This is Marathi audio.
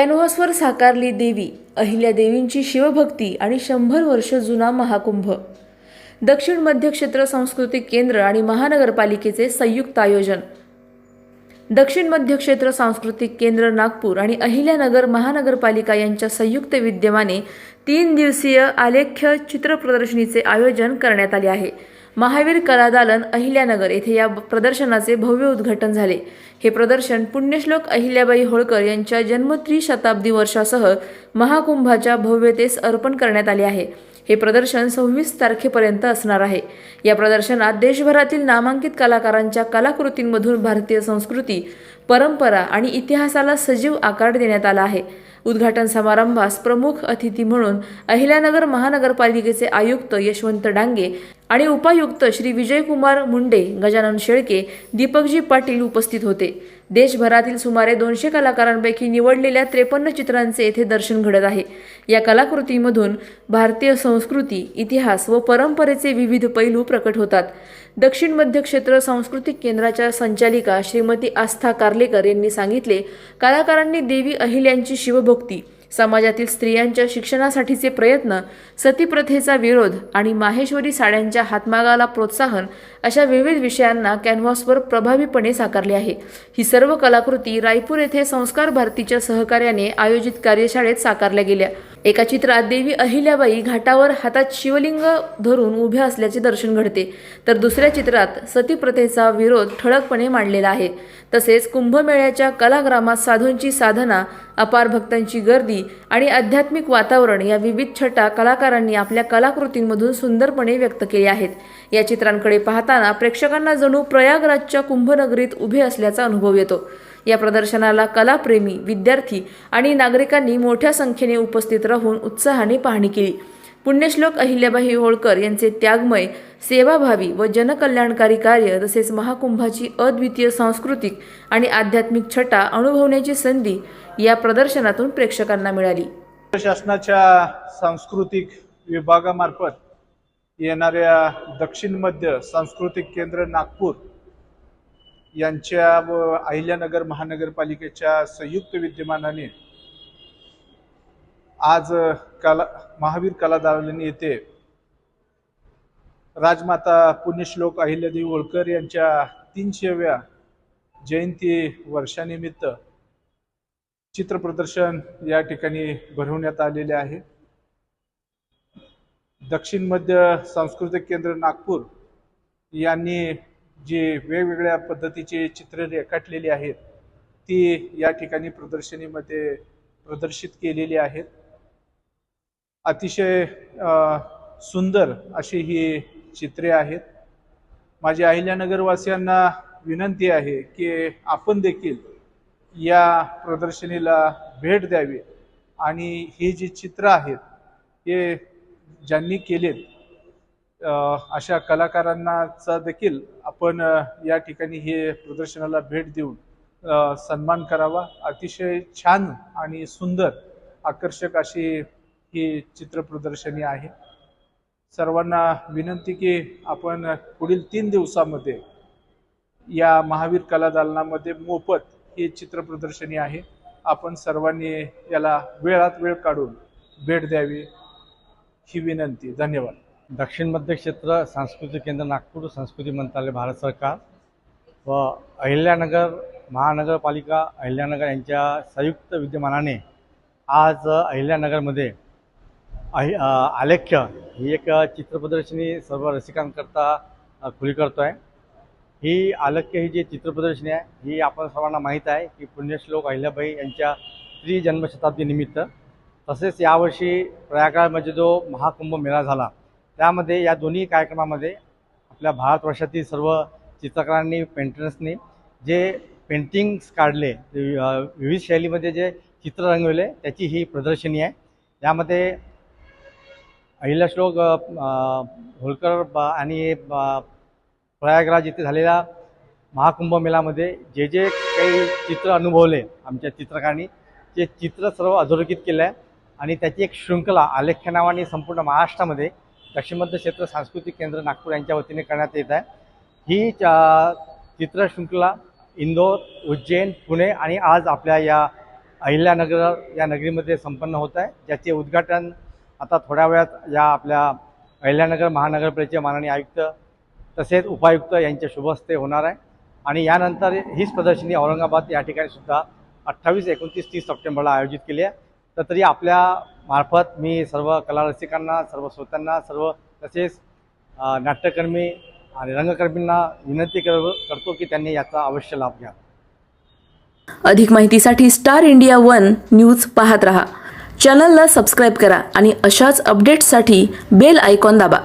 कॅनव्हासवर साकारली देवी अहिल्या देवींची शिवभक्ती आणि शंभर वर्ष जुना महाकुंभ. दक्षिण मध्य क्षेत्र सांस्कृतिक केंद्र आणि महानगरपालिकेचे संयुक्त आयोजन. दक्षिण मध्य क्षेत्र सांस्कृतिक केंद्र नागपूर आणि अहिल्यानगर महानगरपालिका यांच्या संयुक्त विद्यमाने तीन दिवसीय आलेख्य चित्र प्रदर्शनीचे आयोजन करण्यात आले आहे. महावीर कलादालन अहिल्यानगर येथे या प्रदर्शनाचे भव्य उद्घाटन झाले. हे प्रदर्शन पुण्यश्लोक अहिल्याबाई होळकर यांच्या जन्मत्री शताब्दी वर्षासह महाकुंभाच्या भव्यतेस अर्पण करण्यात आले आहे. हे प्रदर्शन सव्वीस तारखेपर्यंत असणार आहे. या प्रदर्शनात देशभरातील नामांकित कलाकारांच्या कलाकृतींमधून भारतीय संस्कृती परंपरा आणि इतिहासाला सजीव आकार देण्यात आला आहे. उद्घाटन समारंभास प्रमुख अतिथी म्हणून अहिल्यानगर महानगरपालिकेचे आयुक्त यशवंत डांगे आणि उपायुक्त श्री विजयकुमार मुंडे गजानन शेळके दीपकजी पाटील उपस्थित होते. देशभरातील सुमारे दोनशे कलाकारांपैकी निवडलेल्या त्रेपन्न चित्रांचे येथे दर्शन घडत आहे. या कलाकृतीमधून भारतीय संस्कृती इतिहास व परंपरेचे विविध पैलू प्रकट होतात. दक्षिण मध्य क्षेत्र सांस्कृतिक केंद्राच्या संचालिका श्रीमती आस्था कार्लेकर यांनी सांगितले कलाकारांनी देवी अहिल्यांची शिवभक्ती समाजातील स्त्रियांच्या शिक्षणासाठीचे प्रयत्न सतीप्रथेचा विरोध आणि माहेश्वरी साड्यांच्या हातमागाला प्रोत्साहन अशा विविध विषयांना कॅनव्हासवर प्रभावीपणे साकारले आहे. ही सर्व कलाकृती रायपूर येथे संस्कार भारतीच्या सहकार्याने आयोजित कार्यशाळेत साकारल्या गेल्या. एका चित्रात देवी अहिल्याबाई घाटावर हातात शिवलिंग धरून उभ्या असल्याचे दर्शन घडते. तर दुसऱ्या चित्रात सतीप्रथेचा विरोध ठळकपणे मांडलेला आहे. तसेच कुंभमेळ्याच्या कलाग्रामात साधूंची साधना अपार भक्तांची गर्दी आणि आध्यात्मिक वातावरण या विविध छटा कलाकारांनी आपल्या कलाकृतींमधून सुंदरपणे व्यक्त केले आहेत. या चित्रांकडे पाहताना प्रेक्षकांना जणू प्रयागराजच्या कुंभनगरीत उभे असल्याचा अनुभव येतो. या प्रदर्शनाला कलाप्रेमी विद्यार्थी आणि नागरिकांनी मोठ्या संख्येने उपस्थित राहून उत्साहाने पाहणी केली. पुण्यश्लोक अहिल्याबाई होळकर यांचे त्यागमय सेवाभावी व जनकल्याणकारी कार्य तसेच महाकुंभाची अद्वितीय सांस्कृतिक आणि आध्यात्मिक छटा अनुभवण्याची संधी या प्रदर्शनातून प्रेक्षकांना मिळाली. शासनाच्या सांस्कृतिक विभागामार्फत येणाऱ्या दक्षिण मध्य सांस्कृतिक केंद्र नागपूर यांच्या व अहिल्यानगर महानगरपालिकेच्या संयुक्त विद्यमानाने आज कला महावीर कलादालन येथे राजमाता पुण्यश्लोक अहिल्यादेवी होळकर यांच्या तीनशेव्या जयंती वर्षानिमित्त चित्रप्रदर्शन या ठिकाणी भरवण्यात आलेले आहे. दक्षिण मध्य सांस्कृतिक केंद्र नागपूर यांनी जी वेगवेगळ्या पद्धतीची चित्र रेखाटलेली आहेत ती या ठिकाणी प्रदर्शनीमध्ये प्रदर्शित केलेली आहेत. अतिशय सुंदर अशी ही चित्रे आहेत. माझ्या अहिल्यानगरवासियांना विनंती आहे की आपण देखील या प्रदर्शनीला भेट द्यावी आणि ही जी चित्र आहेत हे ज्यांनी केलेत अशा कलाकारांनाचा देखील आपण या ठिकाणी हे प्रदर्शनाला भेट देऊन सन्मान करावा. अतिशय छान आणि सुंदर आकर्षक अशी ही चित्र प्रदर्शनी आहे. सर्वांना विनंती की आपण पुढील तीन दिवसामध्ये या महावीर कला दालनामध्ये मोफत ही चित्र प्रदर्शनी आहे. आपण सर्वांनी याला वेळात वेळ काढून भेट द्यावी ही विनंती. धन्यवाद. दक्षिण मध्य क्षेत्र सांस्कृतिक केंद्र नागपूर संस्कृती मंत्रालय भारत सरकार व अहिल्यानगर महानगरपालिका अहिल्यानगर यांच्या संयुक्त विद्यमानाने आज अहिल्यानगरमध्ये अहि आलेख्य ही एक चित्रप्रदर्शनी सर्व रसिकांकरता खुली करतो आहे ही आलेख्य ही जी चित्रप्रदर्शनी आहे ही आपण सर्वांना माहीत आहे की पुण्यश्लोक अहिल्याबाई यांच्या त्रिजन्मशताब्दीनिमित्त तसेच यावर्षी प्रयागराजमध्ये जो महाकुंभ मेळा झाला त्यामध्ये या दोन्ही कार्यक्रमामध्ये आपल्या भारतवर्षातील सर्व चित्रकारांनी पेंटर्सनी जे पेंटिंग्स काढले वि- विविध शैलीमध्ये जे चित्र रंगवले त्याची ही प्रदर्शनी आहे. यामध्ये अहिल्याश्लोक श्लोक होळकर आणि प्रयागराज येथे झालेल्या महाकुंभ मेळामध्ये जे जे काही चित्र अनुभवले आमच्या चित्रकारांनी ते चित्र सर्व अधोरेखित केलं आहे आणि त्याची एक शृंखला आलेख्य नावाने संपूर्ण महाराष्ट्रामध्ये दक्षिण मध्य क्षेत्र सांस्कृतिक केंद्र नागपूर यांच्या वतीने करण्यात येत आहे. ही चित्रशृंखला इंदोर उज्जैन पुणे आणि आज आपल्या या अहिल्यानगर या नगरीमध्ये संपन्न होत आहे. ज्याचे उद्घाटन आता थोड्या वेळात या आपल्या अहिल्यानगर महानगरपालिकेचे माननीय आयुक्त तसेच उपायुक्त यांच्या शुभ हस्ते होणार आहे. आणि यानंतर हीच प्रदर्शनी औरंगाबाद या ठिकाणी सुद्धा अठ्ठावीस एकोणतीस तीस सप्टेंबरला आयोजित केली आहे. तर तरी आपल्या मार्फत मी सर्व कला रसिकांना सर्व श्रोत्यांना सर्व तसेच नाट्यकर्मी आणि रंगकर्मींना विनंती कर करतो की त्यांनी याचा अवश्य लाभ घ्या. अधिक माहितीसाठी स्टार इंडिया वन न्यूज पाहत रहा. चॅनलला सबस्क्राईब करा आणि अशाच अपडेट्ससाठी बेल आयकॉन दाबा.